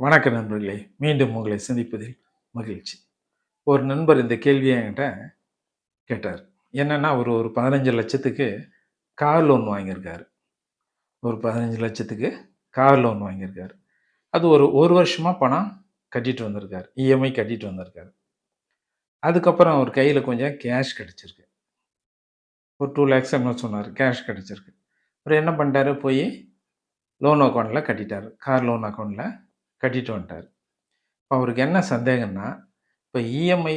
வணக்க நண்பர்களே மீண்டும் உங்களை சந்திப்பதில் மகிழ்ச்சி. ஒரு நண்பர் இந்த கேள்வியை என்கிட்ட கேட்டார். என்னென்னா ஒரு ஒரு பதினஞ்சு லட்சத்துக்கு கார் லோன் வாங்கியிருக்காரு. ஒரு பதினஞ்சு லட்சத்துக்கு கார் லோன் வாங்கியிருக்காரு. அது ஒரு ஒரு வருஷமாக பணம் கட்டிட்டு வந்திருக்கார். இஎம்ஐ கட்டிட்டு வந்திருக்கார். அதுக்கப்புறம் அவர் கையில் கொஞ்சம் கேஷ் கிடச்சிருக்கு. ஒரு டூ லேக்ஸ் என்ன சொன்னார் கேஷ் கிடச்சிருக்கு. அவர் என்ன பண்ணிட்டாரு? போய் லோன் அக்கௌண்ட்டில் கட்டிட்டார். கார் லோன் அக்கௌண்ட்டில் கட்டிட்டு வந்துட்டார். இப்போ அவருக்கு என்ன சந்தேகம்னா இப்போ இஎம்ஐ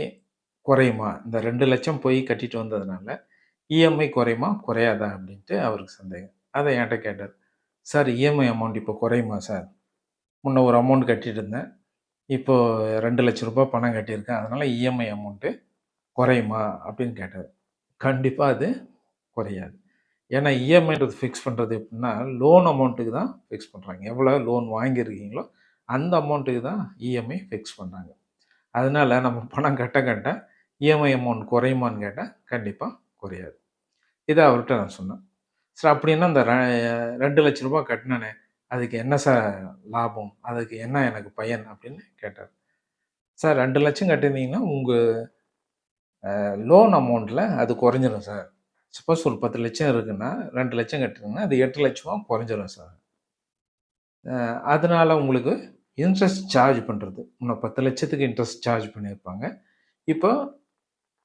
குறையுமா? இந்த ரெண்டு லட்சம் போய் கட்டிட்டு வந்ததுனால இஎம்ஐ குறையுமா? குறையாதா? அப்படின்ட்டு அவருக்கு சந்தேகம். அதை என்கிட்ட கேட்டார். சார் இஎம்ஐ அமௌண்ட் இப்போ குறையுமா சார்? முன்ன ஒரு அமௌண்ட் கட்டிட்டு இருந்தேன். இப்போது ரெண்டு லட்ச ரூபாய் பணம் கட்டியிருக்கேன். அதனால் இஎம்ஐ அமௌண்ட்டு குறையுமா? அப்படின்னு கேட்டார். கண்டிப்பாக அது குறையாது. ஏன்னா இஎம்ஐன்றது ஃபிக்ஸ் பண்ணுறது எப்படின்னா லோன் அமௌண்ட்டுக்கு தான் ஃபிக்ஸ் பண்ணுறாங்க எவ்வளோ லோன் வாங்கியிருக்கீங்களோ அந்த அமௌண்ட்டுக்கு தான் இஎம்ஐ ஃபிக்ஸ் பண்ணுறாங்க அதனால் நம்ம பணம் கட்ட கட்ட இஎம்ஐ அமௌண்ட் குறையுமான்னு கேட்டால் கண்டிப்பாக குறையாது. இதை அவர்கிட்ட நான் சொன்னேன். சார் அப்படின்னா இந்த ரெண்டு லட்ச ரூபா கட்டினேனே அதுக்கு என்ன சார் லாபம்? அதுக்கு என்ன எனக்கு பயன்? அப்படின்னு கேட்டார். சார் ரெண்டு லட்சம் கட்டியிருந்தீங்கன்னா உங்கள் லோன் அமௌண்ட்டில் அது குறைஞ்சிரும் சார். சப்போஸ் ஒரு பத்து லட்சம் இருக்குன்னா ரெண்டு லட்சம் கட்டுறீங்கன்னா அது எட்டு லட்சமாக குறைஞ்சிரும் சார். அதனால் உங்களுக்கு இன்ட்ரெஸ்ட் சார்ஜ் பண்ணுறது இன்னும் பத்து லட்சத்துக்கு இன்ட்ரெஸ்ட் சார்ஜ் பண்ணியிருப்பாங்க. இப்போ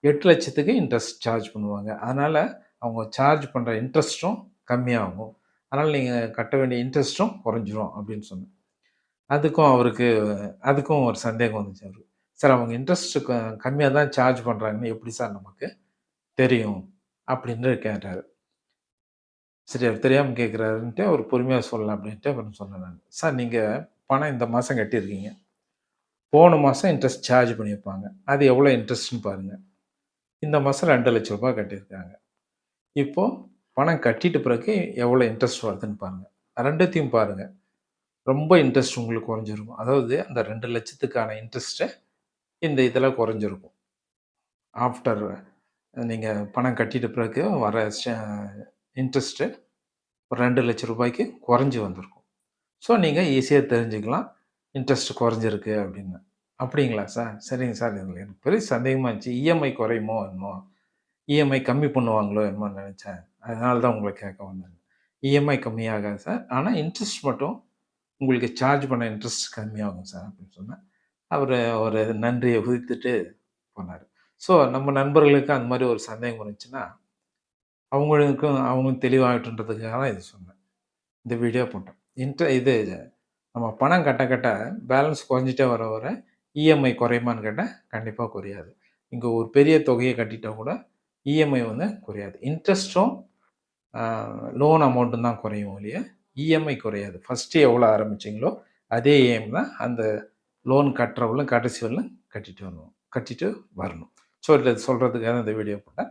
எட்டு லட்சத்துக்கு இன்ட்ரெஸ்ட் சார்ஜ் பண்ணுவாங்க. அதனால் அவங்க சார்ஜ் பண்ணுற இன்ட்ரெஸ்ட்டும் கம்மியாகும். அதனால் நீங்கள் கட்ட வேண்டிய இன்ட்ரெஸ்ட்டும் குறைஞ்சிரும் அப்படின்னு சொன்னேன். அதுக்கும் அவருக்கு அதுக்கும் ஒரு சந்தேகம் வந்துச்சு அவருக்கு. சார் அவங்க இன்ட்ரெஸ்ட்டு கம்மியாக தான் சார்ஜ் பண்ணுறாங்கன்னு எப்படி சார் நமக்கு தெரியும்? அப்படின்னு கேட்டார். சரி அவர் தெரியாமல் கேட்குறாருன்ட்டு அவர் பொறுமையாக சொல்லலாம் அப்படின்ட்டு அப்புறம் சொன்னேன் நான். சார் நீங்கள் பணம் இந்த மாதம் கட்டியிருக்கீங்க. போன மாதம் இன்ட்ரெஸ்ட் சார்ஜ் பண்ணியிருப்பாங்க. அது எவ்வளோ இன்ட்ரெஸ்ட்னு பாருங்கள் இந்த மாதம் ரெண்டு லட்ச ரூபாய் கட்டியிருக்காங்க. இப்போது பணம் கட்டிட்டு பிறகு எவ்வளோ இன்ட்ரெஸ்ட் வருதுன்னு பாருங்கள் ரெண்டுத்தையும் பாருங்கள் ரொம்ப இன்ட்ரெஸ்ட் உங்களுக்கு குறைஞ்சிருக்கும். அதாவது அந்த ரெண்டு லட்சத்துக்கான இன்ட்ரெஸ்ட்டை இந்த இதில் குறைஞ்சிருக்கும். ஆஃப்டர் நீங்கள் பணம் கட்டிட்ட பிறகு வர இன்ட்ரெஸ்ட்டு ஒரு ரெண்டு லட்ச ரூபாய்க்கு குறைஞ்சி வந்திருக்கும். ஸோ நீங்கள் ஈஸியாக தெரிஞ்சுக்கலாம். இன்ட்ரெஸ்ட் குறைஞ்சிருக்கு அப்படின்னு. அப்படிங்களா சார்? சரிங்க சார். இதில் எனக்கு பெரிய சந்தேகமாக இருந்துச்சு. இஎம்ஐ குறையுமோ என்னமோ? இஎம்ஐ கம்மி பண்ணுவாங்களோ என்னமோ நினச்சேன். அதனால தான் உங்களை கேட்க வந்தேன். இஎம்ஐ கம்மியாகாது சார். ஆனால் இன்ட்ரெஸ்ட் மட்டும் உங்களுக்கு சார்ஜ் பண்ண இன்ட்ரெஸ்ட் கம்மியாகும் சார் அப்படின்னு சொன்னேன். அவர் ஒரு நன்றியை உதித்துட்டு போனார். ஸோ நம்ம நண்பர்களுக்கு அந்த மாதிரி ஒரு சந்தேகம் இருந்துச்சுன்னா அவங்களுக்கும் அவங்க தெளிவாகட்டுன்றதுக்காக தான் இது சொன்னேன். இந்த வீடியோ போட்டேன். இன்ட்ர இது நம்ம பணம் கட்ட கட்ட பேலன்ஸ் குறைஞ்சிட்டே வர வர இஎம்ஐ குறையுமான்னு கேட்டால் கண்டிப்பாக குறையாது. இங்கே ஒரு பெரிய தொகையை கட்டிட்டால் கூட இஎம்ஐ வந்து குறையாது. இன்ட்ரெஸ்ட்டும் லோன் அமௌண்ட்டும் தான் குறையும் இல்லையா இஎம்ஐ குறையாது. ஃபஸ்ட்டு எவ்வளோ ஆரம்பிச்சிங்களோ அதே இஎம் தான் அந்த லோன் கட்டுறவங்களும் கடைசி வரலும் கட்டிட்டு வரணும் கட்டிட்டு வரணும். ஸோ இதை சொல்கிறதுக்காக இந்த வீடியோ போட்டேன்.